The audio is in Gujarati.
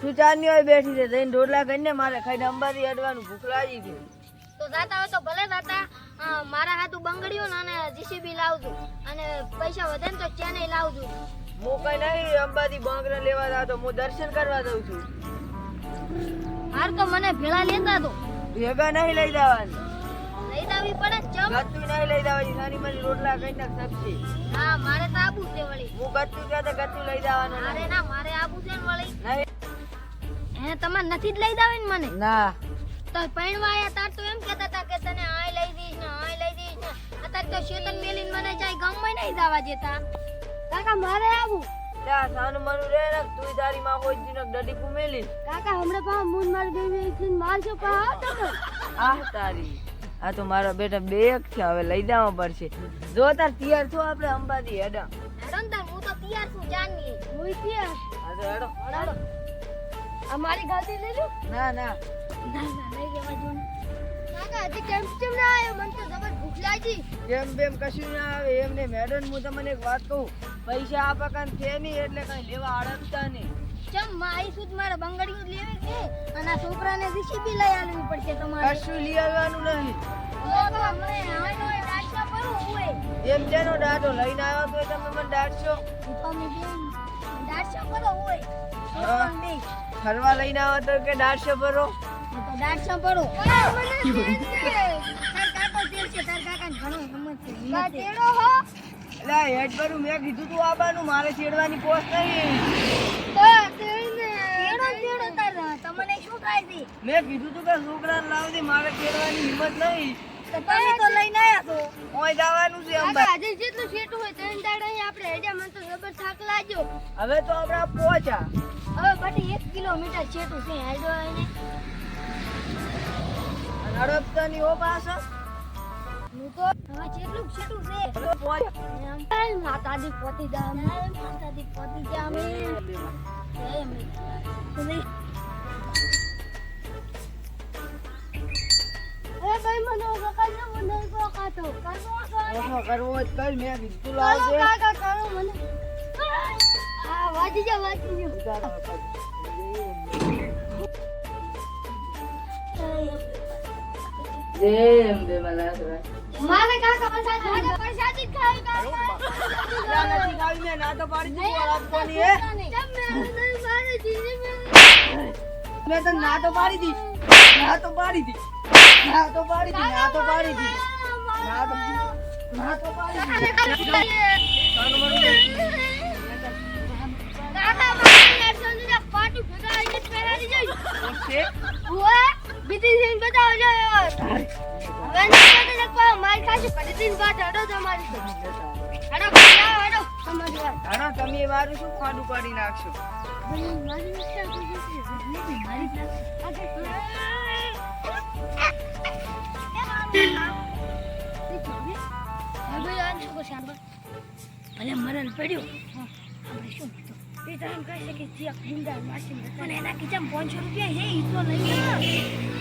તું ચારની હોય બેઠી છે જઈને રોટલા કરીને મારે ખાઈને અંબાજી અડવાનું ભૂખ લાગી ગઈ. તો જાતા હોય તો ભલે જાતા મારા હાથું બંગડીઓ ને અને જીસીબી લાવજો. અને પૈસા વધે ને તો ચેન્નઈ લાવજો. હું કઈ નહીં અંબાજી બાંગરા લેવા જાતો હું દર્શન કરવા જઉં છું. હાર તો મને ભેળા લેતા તો ભેગા નહીં લઈ જવાનું. લઈ જાવી પડે ને ચમ. ગત્તું નહીં લઈ જવાની નાની મારી રોટલા કઈ સબ્જી હા મારે તો આબુ છે વળી. હું ગત્તુ કહે તો ગત્તું લઈ જવાનું મારે ના મારે આબુ છે ને વળી. નહીં. હે તમારે નથી જ લઈ દાવે ને મને. ના. તો પૈણવા આયા તાર તો એમ કહેતા હતા કે તને આય લઈ દઈશ ને આય લઈ દઈશ ને. અત્યારે તો શેતન મેલીને મને જાય ગામમાં નહીં દાવા દેતા. કાકા મારે આવું. ત્યાં સાનું મનુ રે ને તું તારી માં કોઈ દિન ડડી કુમેલી કાકા હમણાં પા મૂન માર ગઈ એટલે માર છો પા આ તારી. આ તો મારા બેટા બેગ છે હવે લઈ દેવા પડશે. જો તાર તૈયાર છો આપણે અંબાજી હેડા. હેડો તાર હું તો તૈયાર છું જાનની. હું તૈયાર હા તો હેડો હેડો. આ મારી ગાડી લઈ લો. ના ના. ના ના લઈ જવા ને. કાકા હજી કેમ કેમ ના આવ્યો? મને તો જબર ભૂખ લાગી. કેમ બેમ કશું ના આવે? એમને મેડમ હું તમને એક વાત કહું. પૈસા આપા કાન છે નહીં એટલે કઈ લેવા અડકતા નહીં. ચમ મારી સુધ મારે બંગડીઓ જ લેવી અને આ છોકરાને જીસીબી લઈ આવવી પડશે તમારે. કશું લઈ આવવાનું નહીં. એમ જેનો લઈને આવ્યો તો તમે મને તમે બેન દાડશો કરો હોય ફરવા લઈને આવ્યો તો કે દાડશો ભરો? દાડશો પડો તાર કાકો તેલ છે તાર કાકાને ઘણો હિંમત છે હિંમત છે. એટલે હેડ ભરું મેં કીધું તું આવવાનું મારે છેડવાની પોસ્ટ નહીં. તો તેલને તેડો તેડો તાર તમને શું થાય છે? મેં કીધું તું કે છોકરાને લાવજે મારે છેડવાની હિંમત નહીં. તો તમે તો લઈને આયા. ઓય જવાનું છે અંબા આજે જેટલું શેટું હોય ત્રણ દાડા અહીં આપણે હેજા મને તો જબર થાક લાગ્યો. હવે તો આપણે પહોંચ્યા હવે પછી એક કિલોમીટર શેટું છે. હેડો એને અને ઓ પાસે હું તો હવે જેટલું શેટું છે. હવે પહોંચ્યા એમ માતાજી પોતી જા માતાજી પોતી જા અમે જય કરવો જ મેં કીધું લાવજે કાકા કરો મને. આ વાજી જા વાજી જા જેમ બે મલાસરા મારે કાકા પૈસા મારે પૈસા જ ખાઈ કાકા. ના નથી ખાવી મેં ના તો પાડી દીધી આપવાની હે? મેં ના તો પાડી દી ના તો પાડી દી ના તો પાડી દી ના તો પાડી દી ના તો પાડી દી સાનું મનું દે. ઓકે હાલો તમે મારું શું ખાડું પાડી નાખશો ભલે મરણ પડ્યું. આપણે શું એ તમે કહી કહે છે જિંદા માસી પણ એના ખીચામાં પાંચસો રૂપિયા છે? એ તો લઈ